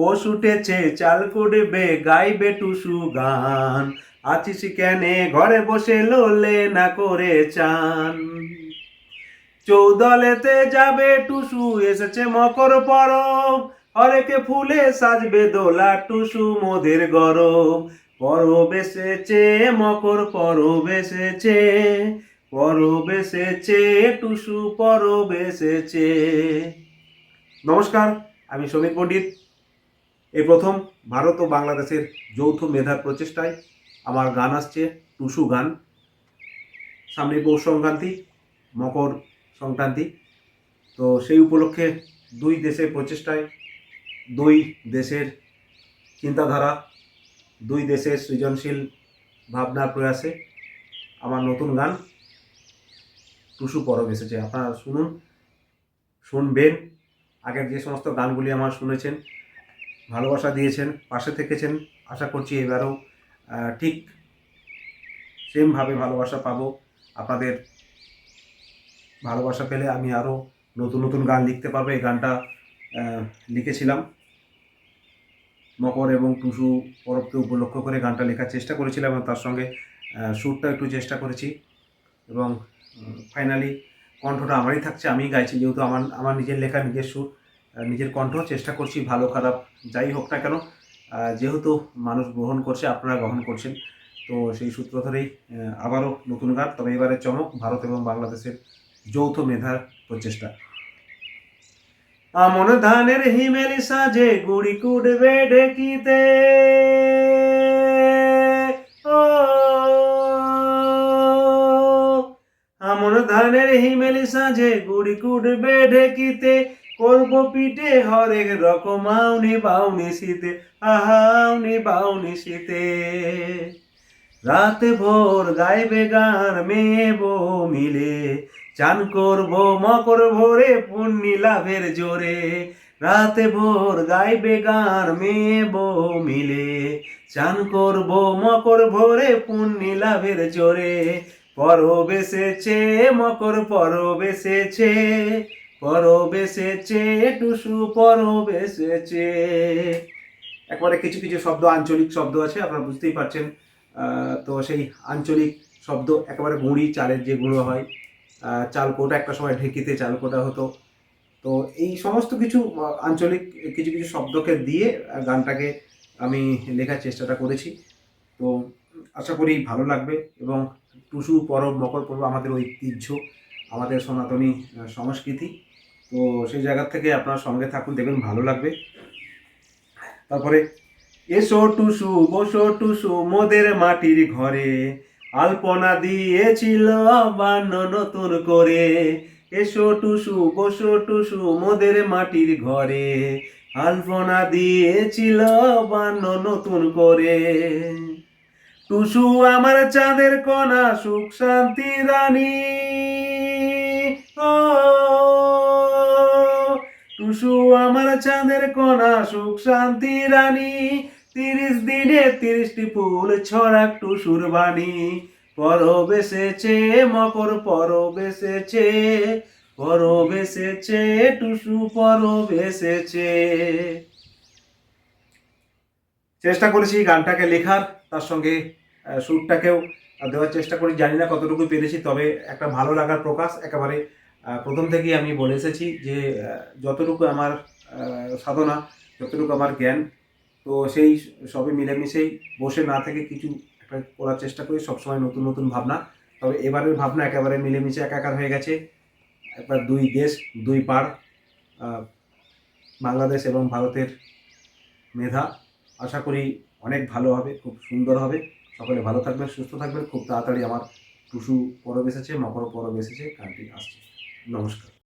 পশু উঠেছে চাল করবে গাইবে টুসু গান। আছিস কেনে ঘরে বসে লোলে না করে চান। চৌদলেতে যাবে টুসু, এসেছে মকর পরব। হরেকে ফুলে সাজবে দোলা টুসু মোদের গরম পরব এসেছে, মকর পরব এসেছে। পরব এসেছে, টুসু পরব এসেছে। নমস্কার, আমি সমীর পণ্ডিত। এই প্রথম ভারত ও বাংলাদেশের যৌথ মেধার প্রচেষ্টায় আমার গান আসছে টুসু গান। সামনে পৌষ সংক্রান্তি, মকর সংক্রান্তি। তো সেই উপলক্ষে দুই দেশের প্রচেষ্টায়, দুই দেশের চিন্তাধারা, দুই দেশের সৃজনশীল ভাবনার প্রয়াসে আমার নতুন গান টুসু পরব এসেছে। আপনারা শুনুন, শুনবেন। আগের যে সমস্ত গানগুলি আমার শুনেছেন ভালোবাসা দিয়েছেন, পাশে থেকেছেন, আশা করছি এবারও ঠিক সেমভাবে ভালোবাসা পাবো। আপনাদের ভালোবাসা পেলে আমি আরও নতুন নতুন গান লিখতে পারব। এই গানটা লিখেছিলাম। মকর এবং টুসু পরবকে উপলক্ষ করে গানটা লেখার চেষ্টা করেছিলাম এবং তার সঙ্গে সুরটা একটু চেষ্টা করেছি এবং ফাইনালি কণ্ঠটা আমারই থাকছে, আমিই গাইছি। যেহেতু আমার আমার নিজের লেখা, নিজের সুর। নিজের কণ্ঠ চেষ্টা করছি, ভালো, খারাপ, যাই হোক না কেন যেহেতু মানুষ গ্রহণ করছে, আপনারা গ্রহণ করছেন, তো সেই সূত্র ধরেই আবারও নতুন গান, তবে এবারে চমক, ভারত এবং বাংলাদেশের যৌথ মেধার প্রচেষ্টা। আমন ধানের হিমেলি সাজে, গুড়ি কুড়বে ঢেকিতে। ও, আমন ধানের হিমেলি সাজে, গুড়ি কুড়বে ঢেকিতে। করব পিঠে হরেক রকম, আউনি বাউনি শীতে আহাউনি বাউনি শীতে। রাতে ভোর গাইবে গান, মেয়ে বউ মিলে, চান করব মকর ভোরে পুণ্যি লাভের জোরে। রাতে ভোর গাইবে গান, মেয়ে বউ মিলে, চান করব মকর ভোরে পুণ্যি লাভের জোরে। পরব এসেছে, মকর পরব এসেছে পরব এসেছে টুসু পরব এসেছে একবারে কিছু কিছু শব্দ আঞ্চলিক শব্দ আছে আপনারা বুঝতেই পারছেন। তো সেই আঞ্চলিক শব্দ একেবারে গুঁড়ি চালের যে গুঁড়ো হয় আহ, চাল কোটা একটা সময় ঢেকিতে চাল কোটা হতো। তো এই সমস্ত কিছু আঞ্চলিক কিছু কিছু শব্দকে দিয়ে গানটাকে আমি লেখার চেষ্টাটা করেছি। তো আশা করি ভালো লাগবে এবং টুসু পরব মকর পরব আমাদের ঐতিহ্য আমাদের সনাতনী সংস্কৃতি। তো সেই জায়গা থেকে আপনার সঙ্গে থাকুন, দেখবেন ভালো লাগবে। তারপরে, এসো টুসু, বসো টুসু মোদের মাটির ঘরে। আলপনা দিয়েছিল বান্ন নতুন করে। এসো টুসু, বসো টুসু মোদের মাটির ঘরে। আলপনা দিয়েছিল বান্ন নতুন করে। টুসু আমার চাঁদের কণা, সুখ শান্তি রানী। ও টুসু আমার চাঁদের কণা, সুখ শান্তি রানী। তিরিশ দিনে তিরিশটি ফুল ছড়াক টুসুর বাণী পরব এসেছে, মকর পরব এসেছে। পরব এসেছে, টুসু পরব এসেছে। চেষ্টা করেছি গানটাকে লেখার, তার সঙ্গে সুরটাকেও দেওয়ার চেষ্টা করি। জানি না কতটুকু পেরেছি, তবে একটা ভালো লাগার প্রকাশ, একেবারে প্রথম থেকেই আমি বলে এসেছি যে যতটুকু আমার সাধনা, যতটুকু আমার জ্ঞান, তো সেই সবে মিলেমিশেই বসে না থেকে কিছু একটা করার চেষ্টা করি, সবসময় নতুন নতুন ভাবনা। তবে এবারের ভাবনা একেবারে মিলেমিশে একাকার হয়ে গেছে। একবার দুই দেশ, দুই পার বাংলাদেশ এবং ভারতের মেধা, আশা করি অনেক ভালো হবে, খুব সুন্দর হবে। সকলে ভালো থাকবেন, সুস্থ থাকবেন। খুব তাড়াতাড়ি আমার টুসু পরব এসেছে, মকর পরব এসেছে গানটি আসছে। নমস্কার।